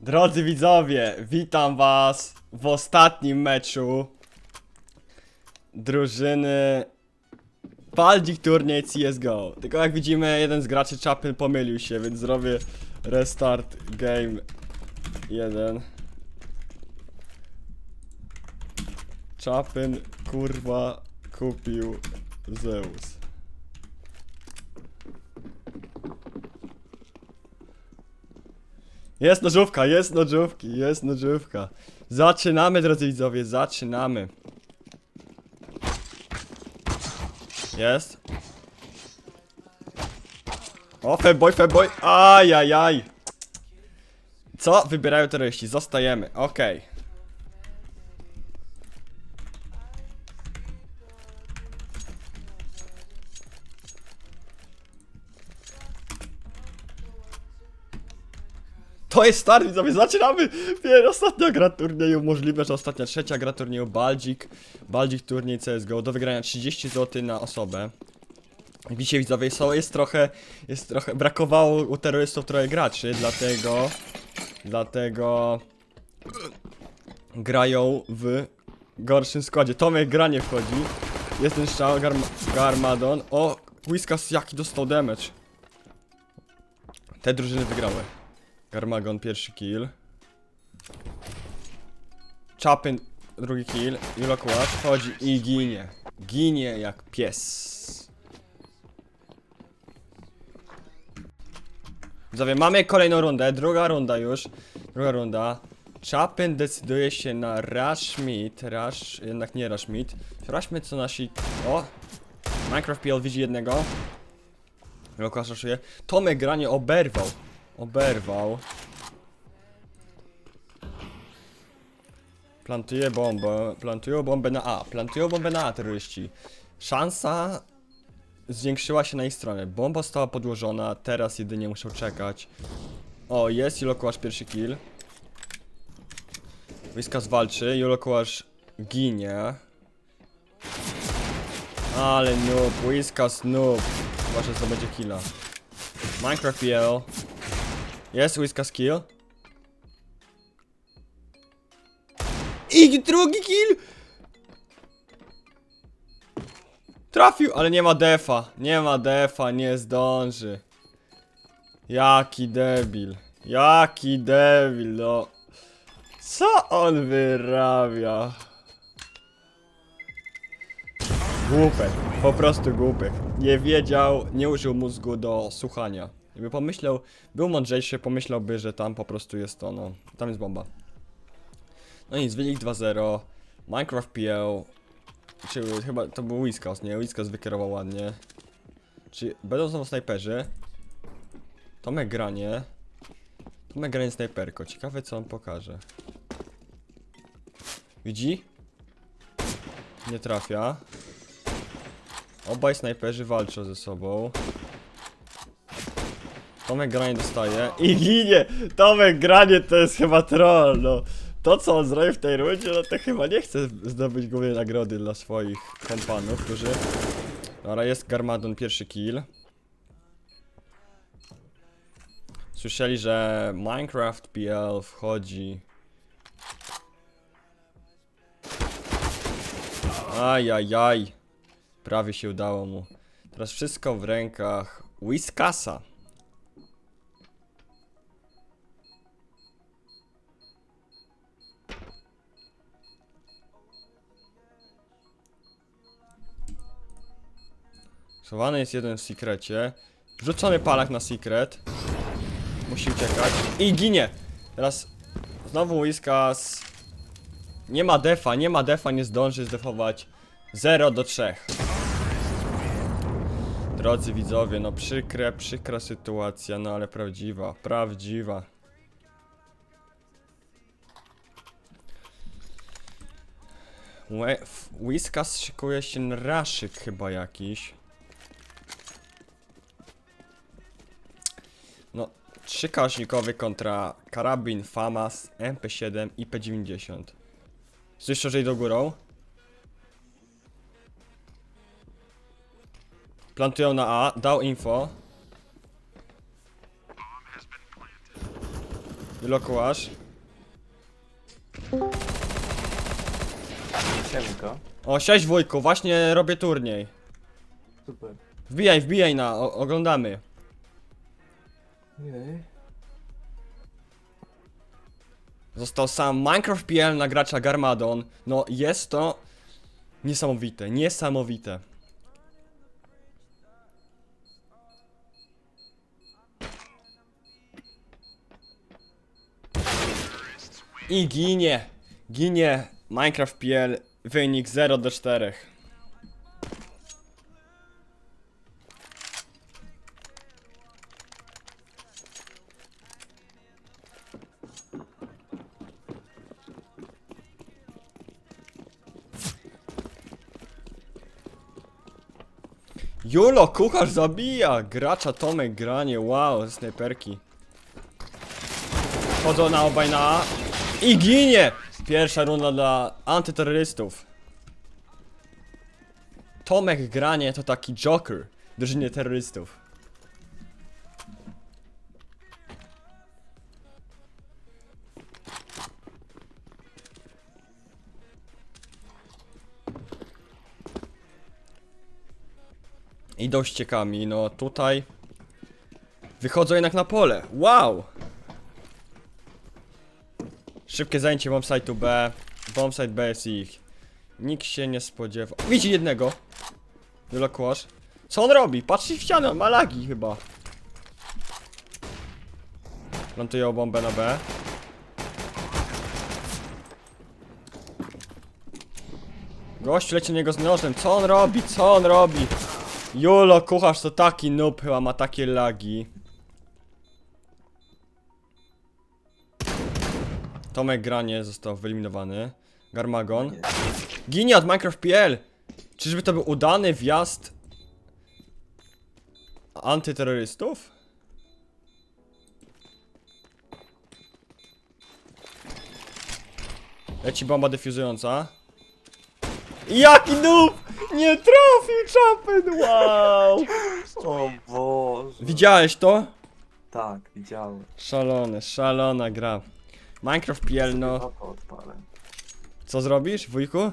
Drodzy widzowie, witam was w ostatnim meczu drużyny Baldzik Turniej CSGO. Tylko jak widzimy, jeden z graczy Chapin pomylił się, więc zrobię restart game 1. Chapin kurwa kupił Zeus. Jest nożówka, jest nożówki, jest nożówka. Zaczynamy, drodzy widzowie, zaczynamy. Jest. O, fanboy, fanboy. Ajajaj. Co wybierają terroryści? Zostajemy, okej. To jest start, widzowie, zaczynamy! Pier, ostatnia gra turnieju, możliwe, że ostatnia trzecia gra turnieju Baldzik. Baldzik turniej CSGO, do wygrania 30 zł na osobę. Jak widzicie widzowie, są, jest trochę, jest trochę, brakowało u terrorystów trochę graczy, dlatego, dlatego grają w gorszym składzie. Tomek gra nie wchodzi, jest ten strzał, Garm Garmadon, o, Whiskas jaki dostał damage. Te drużyny wygrały. Garmagon pierwszy kill. Chapin drugi kill. Julokład wchodzi i ginie. Ginie jak pies. Widzowie, mamy kolejną rundę, druga runda już. Druga runda. Chapin decyduje się na Rush Meat. Rush, jednak nie Rush Meat. Rush co nasi... O! Minecraft PL widzi jednego. Julokład raszuje. Tomek granie oberwał. Oberwał. Plantuje bombę. Plantują bombę na A. Plantują bombę na A terroryści. Szansa zwiększyła się na ich stronę. Bomba została podłożona. Teraz jedynie muszą czekać. O, jest Julokołasz pierwszy kill. Whiskas walczy. Julokołasz ginie. Ale noob. Whiskas noob. Chyba, że zdobędzie killa. Minecraft PL. Jest Whiskas kill. I drugi kill! Trafił, ale nie ma defa. Nie ma defa, nie zdąży. Jaki debil. Jaki debil, no. Co on wyrabia? Głupek, po prostu głupek. Nie wiedział, nie użył mózgu do słuchania. Gdyby pomyślał, był mądrzejszy, pomyślałby, że tam po prostu jest to, no. Tam jest bomba. No nic, wynik 2-0. Minecraft PL. Czy chyba to był Whiskas, nie? Whiskas wykierował ładnie. Czy będą znowu snajperzy? Tomek granie. Tomek granie snajperko. Ciekawe co on pokaże. Widzi? Nie trafia. Obaj snajperzy walczą ze sobą. Tomek granie dostaje i ginie! Tomek granie to jest chyba troll, no. To co on zrobił w tej rundzie, no to chyba nie chce zdobyć głównej nagrody dla swoich kompanów, którzy... Dobra, jest Garmadon pierwszy kill. Słyszeli, że Minecraft PL wchodzi... Ajajaj. Prawie się udało mu. Teraz wszystko w rękach Whiskasa. Schowany jest jeden w sekrecie. Wrzucony palak na secret. Musi uciekać. I ginie! Teraz znowu Whiskas. Nie ma defa, nie ma defa, nie zdąży zdefować. 0 do 3. Drodzy widzowie, no przykre, przykra sytuacja, no ale prawdziwa, prawdziwa. Whiskas szykuje się na raszyk chyba jakiś. Trzykaźnikowy kontra karabin FAMAS, MP7 i P90. Słyszę, że idą górą. Plantują na A, dał info. Wylokułasz. O, 6 wujku, właśnie robię turniej. Super. Wbijaj, wbijaj na, o, oglądamy. Został sam Minecraft.pl na gracza Garmadon. No, jest to niesamowite, niesamowite. I ginie, ginie Minecraft.pl, wynik 0 do 4. Julo, kucharz zabija! Gracza Tomek granie, wow, snajperki. Chodzą na obaj na A. I ginie! Pierwsza runda dla antyterrorystów. Tomek granie to taki joker drużynie terrorystów. Idą ściekami, no tutaj. Wychodzą jednak na pole, wow! Szybkie zajęcie bombsite'u B Bombsite B jest ich. Nikt się nie spodziewa. Widzi jednego. Wylokłasz Co on robi? Patrzy w ścianę, ma lagi chyba. Plantują bombę na B. Gość leci niego z nożem, co on robi? Co on robi? Julo, kucharz to taki noob chyba ma takie lagi. Tomek Granie został wyeliminowany. Garmagon. Ginie od Minecraft.pl! Czyżby to był udany wjazd antyterrorystów? Leci bomba defuzująca. Jaki noob! Nie trafił Chapin! Wow! O Boże. Widziałeś to? Tak, widziałem. Szalone, szalona gra. Minecraft.pl no. Mapę odpalę. Co zrobisz, wujku?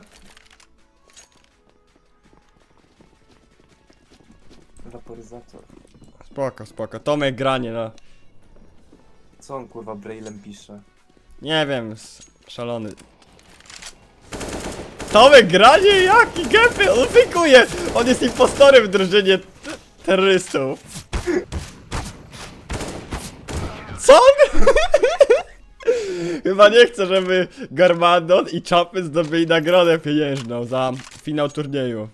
Waporyzator. Spoko, spoko. Tomek granie, no. Co on kurwa braillem pisze? Nie wiem, s- szalony. Tomek granie? Jaki gępy? On! On jest impostorem w drużynie terrorystów. Co? Chyba nie chcę, żeby Garmadon i Chapy zdobyli nagrodę pieniężną za finał turnieju.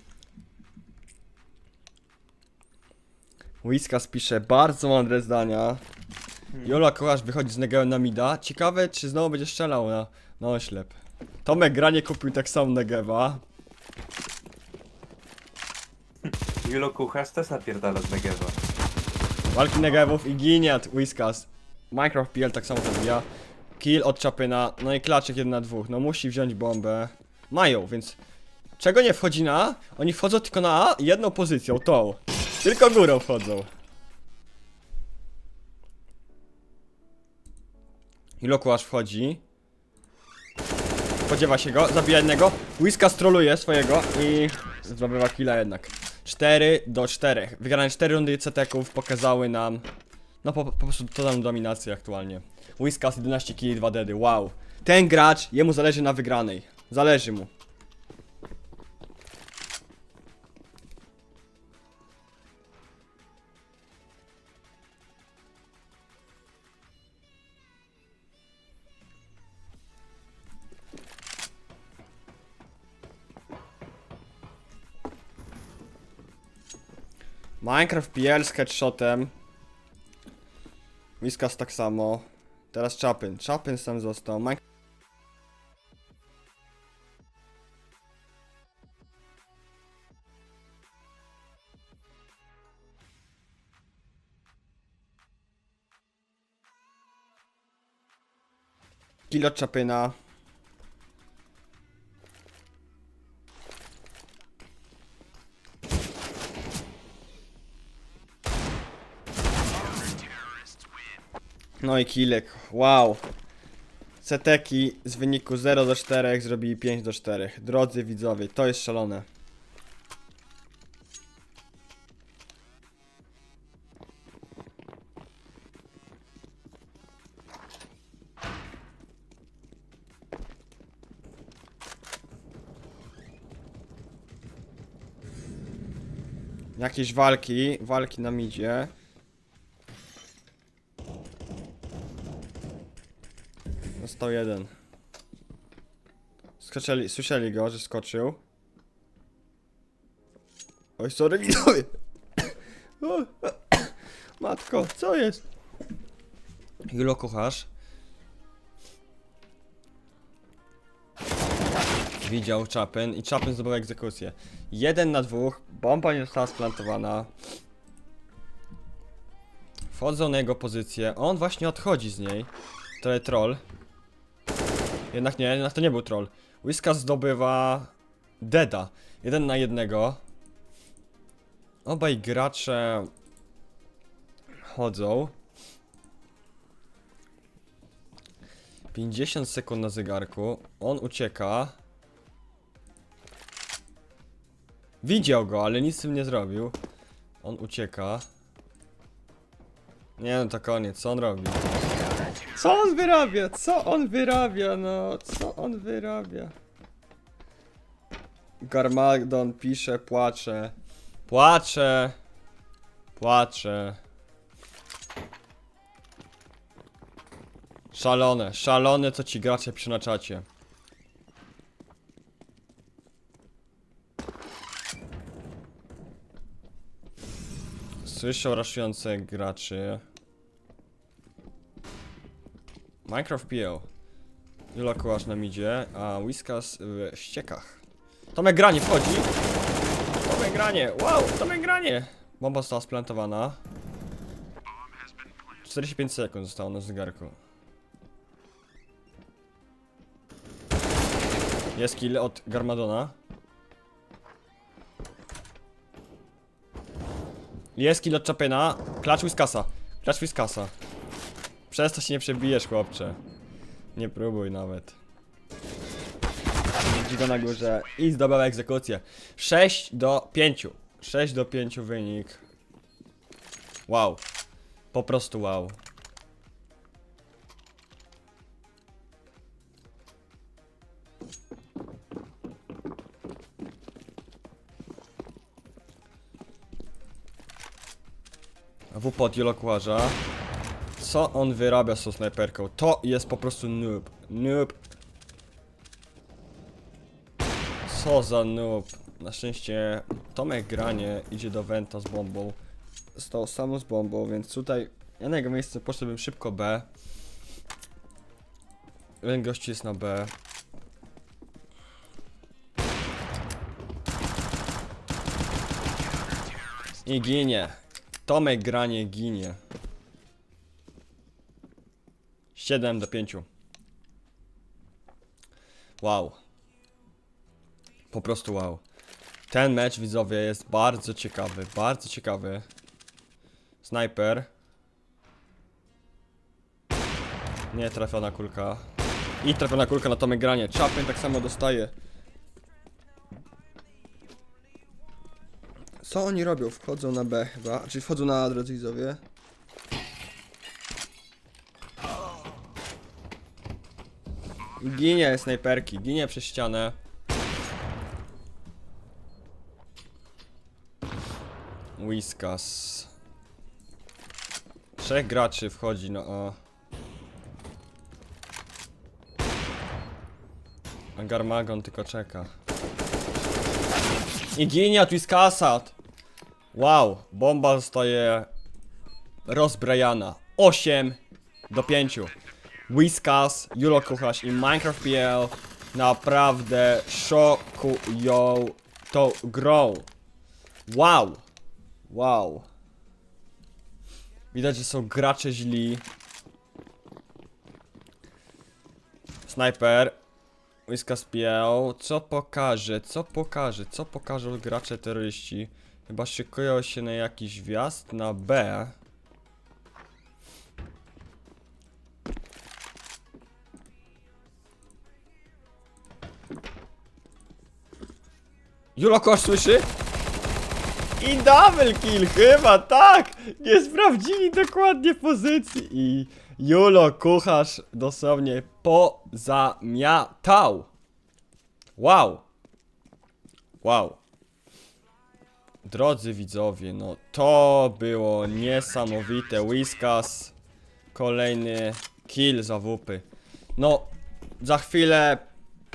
Whiskas pisze bardzo mądre zdania. Jola Kochasz wychodzi z Negełem na mida. Ciekawe, czy znowu będzie strzelał na, na oślep. Tomek Granie kupił tak samo Negewa. Julo Kucharz też napierdala z Negewa. Walki Negewów i ginie od Whiskas. Minecraft.pl tak samo zabija. Kill od Chapyna. No i klaczek 1 na 2. No musi wziąć bombę. Mają, więc... Czego nie wchodzi na A? Oni wchodzą tylko na A jedną pozycją, tą. Tylko górą wchodzą. I Lokuasz wchodzi. Spodziewa się go, zabija jednego. Whiskas troluje swojego i zdobywa killa jednak. 4 do 4. Wygrane 4 rundy CT-ków pokazały nam no po, po prostu totalną dominację aktualnie. Whiskas 11 killi 2 dedy, wow. Ten gracz, jemu zależy na wygranej. Zależy mu. Minecraft PL z headshotem. Whiskas tak samo. Teraz Chapin. Chapin sam został. Mike... Kill od Chapina. No i kilek, wow. Seteki z wyniku 0 do 4 zrobili 5 do 4. Drodzy widzowie, to jest szalone. Jakieś walki, walki nam idzie. Został jeden. Skoczyli, słyszeli go, że skoczył. Oj, sorry, widzowie. Matko, co jest? Julo kucharz. Widział Chapin i Chapin zdobył egzekucję. Jeden na dwóch, bomba nie została splantowana. Wchodzą na jego pozycję, on właśnie odchodzi z niej. To jest troll. Jednak nie, jednak to nie był troll. Whiskas zdobywa Deda. Jeden na jednego. Obaj gracze chodzą. 50 sekund na zegarku. On ucieka. Widział go, ale nic z tym nie zrobił. On ucieka. Nie no to koniec, co on robi? Co on wyrabia? Co on wyrabia? No, co on wyrabia? Garmadon pisze, płacze. Płacze. Płacze. Szalone, szalone co ci gracze piszą na czacie. Słyszę raszujące graczy. Minecraft PL. Jula Kołasz nam idzie, a Whiskas w ściekach. Tomek Granie wchodzi. Tomek Granie, wow, Tomek Granie. Bomba została splantowana. 45 sekund zostało na zegarku. Jest kill od Garmadona. Jest kill od Chapena. Klacz Whiskasa. Klacz Whiskasa. Przez to się nie przebijesz, chłopcze. Nie próbuj nawet. Widzi na górze i zdobył egzekucję. 6 do 5. 6 do 5 wynik. Wow. Po prostu wow. W pod. Co on wyrabia z tą snajperką? To jest po prostu noob. Noob. Co za noob. Na szczęście Tomek Granie idzie do Venta z bombą. Stał samo z bombą, więc tutaj ja na jego miejsce poszedłbym szybko B. Jeden gości jest na B. I ginie. Tomek Granie ginie. 7 do 5. Wow. Po prostu wow. Ten mecz widzowie jest bardzo ciekawy, bardzo ciekawy. Sniper. Nie trafiona kulka. I trafiona kulka na Tomek Granie. Chapin tak samo dostaje. Co oni robią? Wchodzą na B chyba, czyli wchodzą na A, drodzy widzowie. Ginie snajperki, ginie przez ścianę. Whiskas. Trzech graczy wchodzi na A. A Garmagon tylko czeka. I ginie od Whiskasa. Wow, bomba zostaje rozbrajana. 8 do 5. Whiskas, Julo Kucharz i Minecraft PL naprawdę szokują tą grą. Wow. Wow. Widać, że są gracze źli. Sniper. Whiskas PL. Co pokaże? Co pokaże? Co pokażą gracze terroryści? Chyba szykują się na jakiś wjazd na B. Julokosz słyszy? I double kill, chyba tak! Nie sprawdzili dokładnie pozycji i Julo Kucharz dosłownie pozamiatał. Wow. Wow. Drodzy widzowie, no to było niesamowite. Whiskas, kolejny kill za wupy. No, za chwilę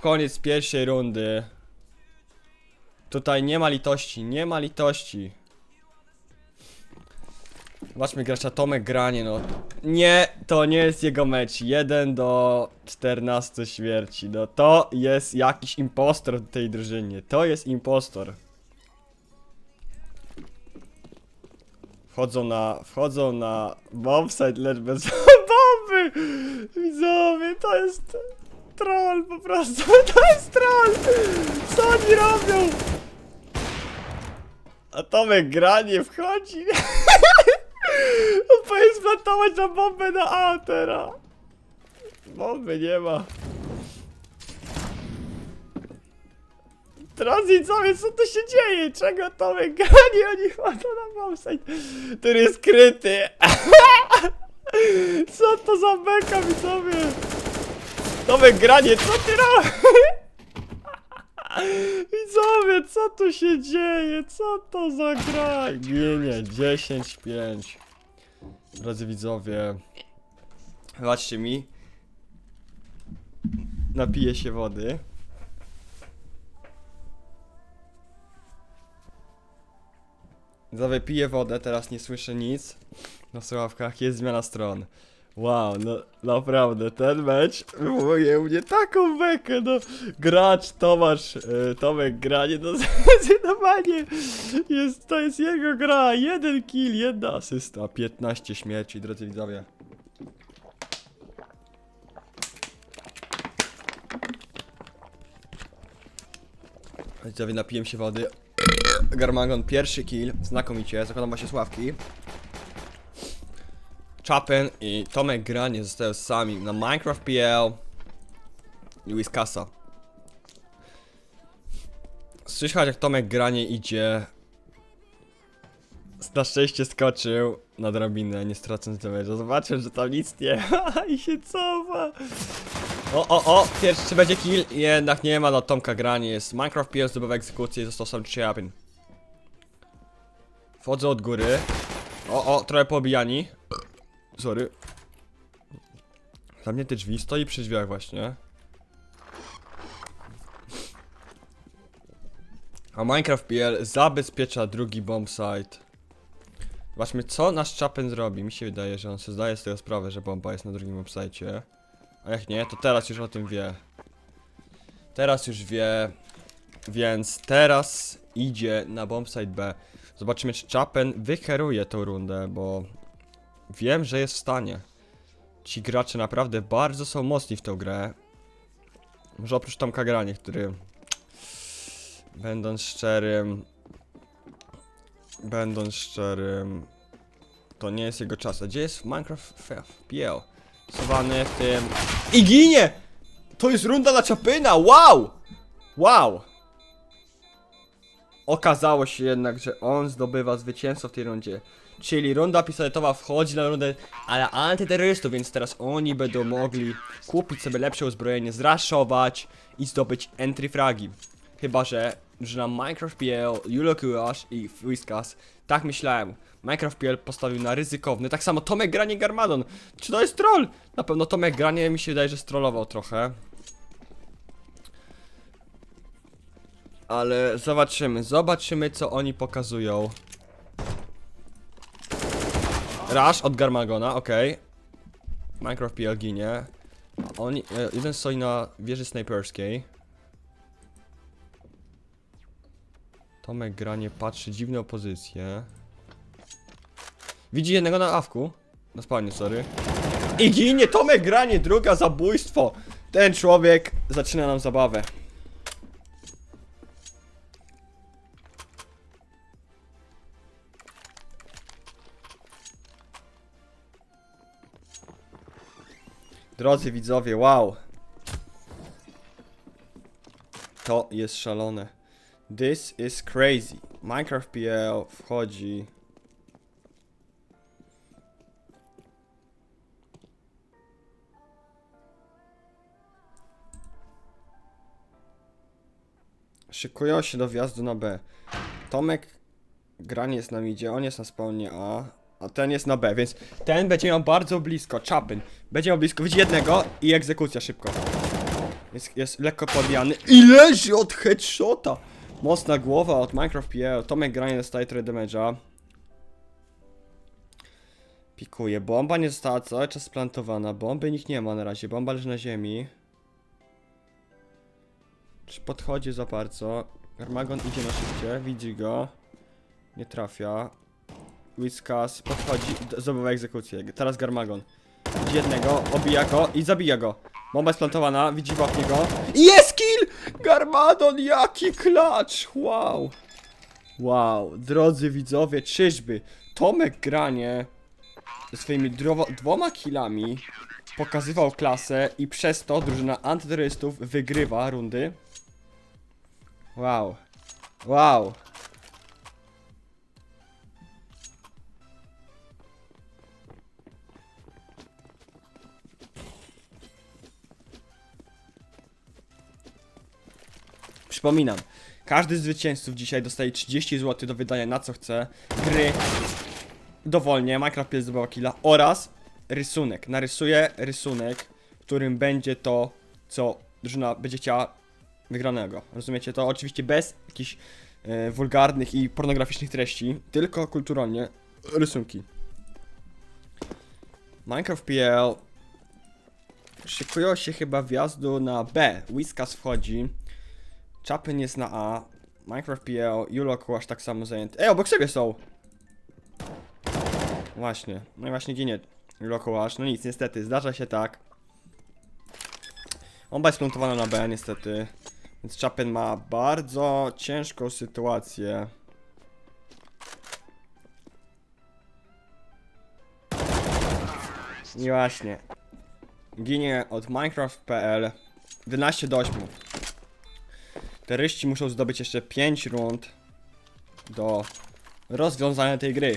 koniec pierwszej rundy. Tutaj nie ma litości, nie ma litości. Zobaczmy gracza Tomek Granie, no. Nie, to nie jest jego mecz. 1 do 14 śmierci. No to jest jakiś impostor w tej drużynie. To jest impostor. Wchodzą na, wchodzą na bombsite, lecz bez bomby! Widzowie, to jest troll po prostu, to jest troll! Co oni robią? A Tomek granie wchodzi. On powinien splantować na bombę na A teraz. Bomby nie ma. Widzowie, co tu się dzieje? Czego Tomek granie? Oni wchodzą na bombsite, który jest kryty. Co to za beka widzowie? Tomek granie, co ty robisz? Widzowie, co tu się dzieje? Co to za gra? Ginie 10-5. Drodzy widzowie, zobaczcie mi. Napiję się wody. Widzowie, piję wodę, teraz nie słyszę nic. Na słuchawkach jest zmiana stron. Wow, no naprawdę, ten mecz wywołuje u mnie taką bekę, no gracz Tomasz, e, Tomek granie, no zdecydowanie jest, to jest jego gra, jeden kill, jedna asysta, 15 śmierci, drodzy widzowie. Widzowie, napiłem się wody. Garmagon, pierwszy kill, znakomicie, zakładam właśnie sławki. Chapin i Tomek Granie zostają sami na Minecraft PL i Whiskasa. Słychać jak Tomek Granie idzie. Na szczęście skoczył na drabinę, nie stracąc damage'a. Zobaczył, że tam nic nie i się cofa. O, o, o, pierwszy będzie kill, jednak nie ma, no Tomka Granie jest. Minecraft PL zdobywa egzekucję i został sam Chapin. Wchodzę od góry. O, o, trochę poobijani. Sorry. Dla mnie te drzwi stoi przy drzwiach właśnie. A Minecraft.pl zabezpiecza drugi bombsite. Zobaczmy co nasz Chapen zrobi. Mi się wydaje, że on sobie zdaje z tego sprawę, że bomba jest na drugim bombsite. A jak nie, to teraz już o tym wie. Teraz już wie. Więc teraz idzie na bombsite B. Zobaczymy czy Chapen wyheruje tą rundę, bo Wiem, że jest w stanie. Ci gracze naprawdę bardzo są mocni w tę grę. Może oprócz Tomka Granie, który... Będąc szczerym... Będąc szczerym... To nie jest jego czas. A gdzie jest Minecraft PL? Sowany w tym... I ginie! To jest runda na Czapyna! Wow! Wow! Okazało się jednak, że on zdobywa zwycięstwo w tej rundzie. Czyli runda pistoletowa wchodzi na rundę ale antyterrorystów, więc teraz oni będą mogli kupić sobie lepsze uzbrojenie, zraszować i zdobyć entry fragi. Chyba, że, że na Minecraft.pl, Julokuash i Whiskas, tak myślałem. Minecraft.pl postawił na ryzykowny, tak samo Tomek Granie Garmadon. Czy to jest troll? Na pewno Tomek Granie mi się wydaje, że strollował trochę. Ale zobaczymy, zobaczymy co oni pokazują. Rush od Garmagona, okej. Minecraft PL ginie. Oni, e, jeden stoi na wieży snajperskiej. Tomek granie patrzy, dziwną pozycję. Widzi jednego na awku. Na spawnie, sorry. I ginie Tomek granie, druga zabójstwo. Ten człowiek zaczyna nam zabawę. Drodzy widzowie, wow. To jest szalone. This is crazy. Minecraft PL wchodzi. Szykują się do wjazdu na B. Tomek granie jest nam idzie, on jest na spawnie A, a ten jest na B, więc ten będzie miał bardzo blisko, Chapin. Będzie miał blisko, widzi jednego i egzekucja szybko. Jest, jest lekko podbijany i leży od headshota. Mocna głowa od Minecraft PL. Tomek granie dostaje trochę damage'a. Pikuje. Bomba nie została cały czas splantowana. Bomby nikt nie ma na razie. Bomba leży na ziemi. Czy podchodzi za bardzo? Armagon idzie na szybcie. Widzi go. Nie trafia. Whiskas podchodzi. Zdobywa egzekucję. Teraz Garmagon. Widzi jednego, obija go i zabija go. Bomba jest plantowana, widzi w oknie go. I Jest kill! Garmadon, jaki klacz! Wow! Wow, drodzy widzowie, czyżby Tomek Granie swoimi dwoma killami pokazywał klasę i przez to drużyna antyterrorystów wygrywa rundy? Wow. Wow. Przypominam, każdy z zwycięzców dzisiaj dostaje 30 zł do wydania na co chce, gry dowolnie, Minecraft jest zdobyła killa oraz rysunek. Narysuję rysunek, w którym będzie to, co drużyna będzie chciała wygranego. Rozumiecie to? Oczywiście bez jakichś e, wulgarnych i pornograficznych treści, tylko kulturalnie rysunki. Minecraft PL szykują się chyba wjazdu na B. Whiskas wchodzi. Chapin jest na A. Minecraft PL, Julok aż tak samo zajęty. Ej, obok siebie są! Właśnie, no i właśnie ginie Lokołasz. No nic, niestety, zdarza się tak. Bomba jest plantowana na B, niestety. Więc Chapin ma bardzo ciężką sytuację. I właśnie. Ginie od Minecraft.pl 11 do 8. Terroryści muszą zdobyć jeszcze 5 rund do rozwiązania tej gry.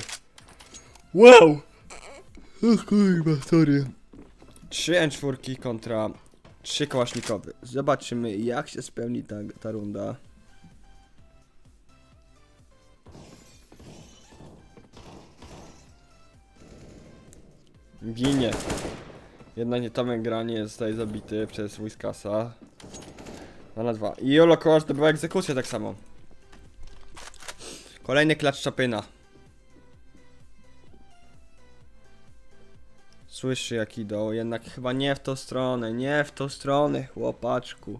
Wow! O kurwa, sorry. 3 N4 kontra 3 kałasznikowy. Zobaczymy jak się spełni ta, ta runda. Ginie. Jednak nie Tomek Granie zostaje zabity przez Whiskasa. 2 na 2. I Jolo Kołasz to była egzekucja tak samo. Kolejny klacz Czapyna. Słyszy jak idą, jednak chyba nie w tą stronę, nie w tą stronę, chłopaczku.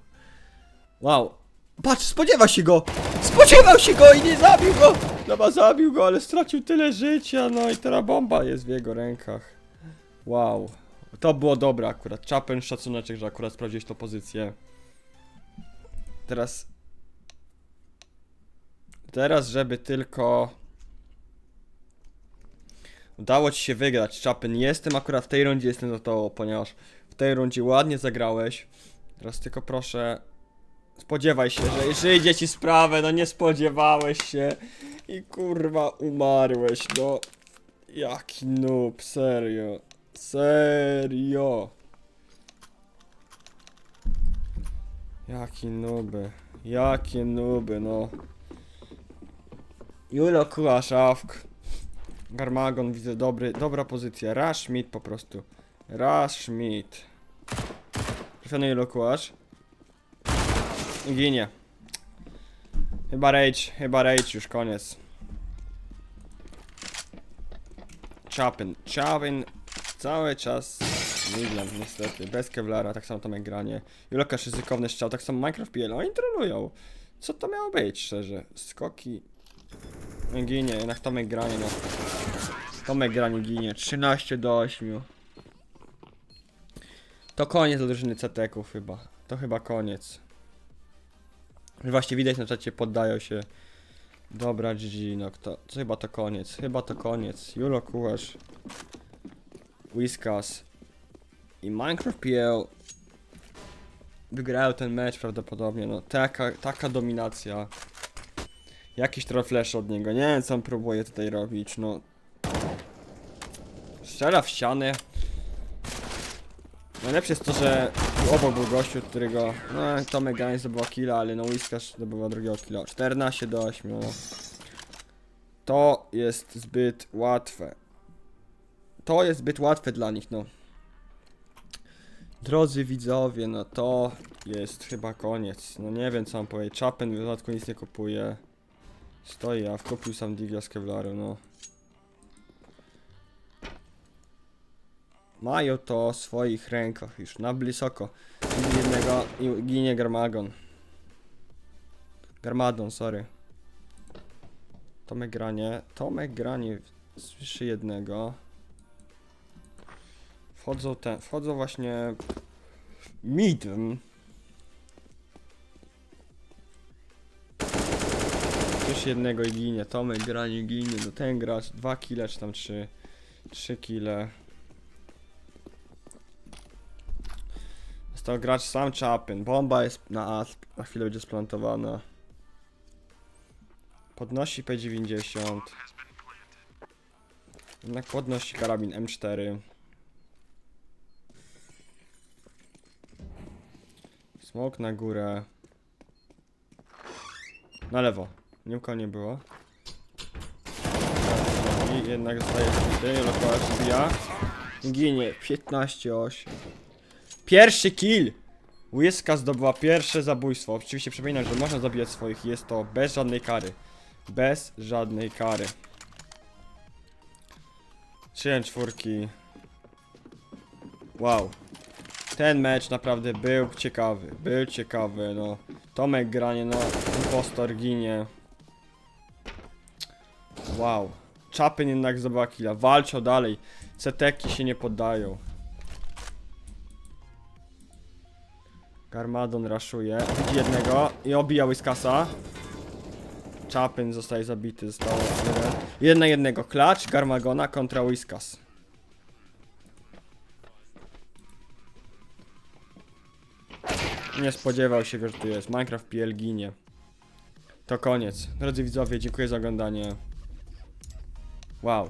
Wow. Patrz, spodziewa się go! Spodziewał się go i nie zabił go! Chyba zabił go, ale stracił tyle życia, no i teraz bomba jest w jego rękach. Wow. To było dobre akurat. Chapen, szacuneczek, że akurat sprawdziłeś tą pozycję. Teraz... Teraz, żeby tylko... Udało ci się wygrać, Chapin. Jestem akurat w tej rundzie, jestem za to, ponieważ w tej rundzie ładnie zagrałeś. Teraz tylko proszę, spodziewaj się, że przyjdzie ci sprawę, no nie spodziewałeś się i kurwa umarłeś, no. Jaki noob, serio. Serio. Jaki nuby. Jakie nuby, no. Julo Kulaszawk. Garmagon widzę dobry, dobra pozycja. Rush mid po prostu. Rush mid. Trafiony Julo Kulasz. I ginie. Chyba rage, chyba rage już koniec. Chapin. Chapin cały czas Midland niestety. Bez Kevlara, tak samo Tomek granie. Julokasz ryzykowny strzał, tak samo Minecraft PL. Oni trenują. Co to miało być szczerze? Skoki. No Ginie, jednak Tomek granie no. Tomek granie ginie. 13 do 8. To koniec drużyny CT-ków chyba. To chyba koniec. Właśnie widać na czacie poddają się. Dobra GG, no kto, to chyba to koniec, chyba to koniec. Julo Kułasz, Whiskas i Minecraft PL wygrają ten mecz prawdopodobnie, no taka, taka dominacja. Jakiś trochę flash od niego. Nie wiem co on próbuje tutaj robić, no. Strzela w ścianę. Najlepsze jest to, że obok był gościu, którego. No, Tomek Gaines zdobyła killa, ale no Whiskas zdobyła drugiego killa. 14 do 8. No. To jest zbyt łatwe. To jest zbyt łatwe dla nich, no. Drodzy widzowie, no to jest chyba koniec. No nie wiem co mam powiedzieć. Chapen w dodatku nic nie kupuje. Stoi, a wkupił sam Divya z Kevlaru, no. Mają to w swoich rękach już, na blisoko. Jednego i ginie Garmagon. Garmadon, sorry. Tomek granie. Tomek granie słyszy jednego. Wchodzą te, wchodzą właśnie mid. Też jednego i ginie. Tomek granie ginie. No ten gracz dwa kile czy tam trzy. Trzy kile. Został gracz sam Chapin. Bomba jest na A, na chwilę będzie splantowana. Podnosi P90. Jednak podnosi karabin M4. Smok na górę. Na lewo. Niuka nie było. I jednak zostaje zbity. Lokal zbija. I Ginie. 15-8. Pierwszy kill! Łyska zdobyła pierwsze zabójstwo. Oczywiście przypominam, że można zabijać swoich. Jest to bez żadnej kary. Bez żadnej kary. 3 czwórki. Wow. Ten mecz naprawdę był ciekawy. Był ciekawy, no. Tomek granie, no. Impostor ginie. Wow. Czapyn jednak zdobyła killa. Walczą dalej. Ceteki się nie poddają. Garmadon raszuje. Widzi jednego i obija Whiskasa. Chapin zostaje zabity, zostało. Jeden na jednego. Klacz Garmagona kontra Whiskas. Nie spodziewał się, że tu jest. Minecraft PL ginie. To koniec. Drodzy widzowie, dziękuję za oglądanie. Wow.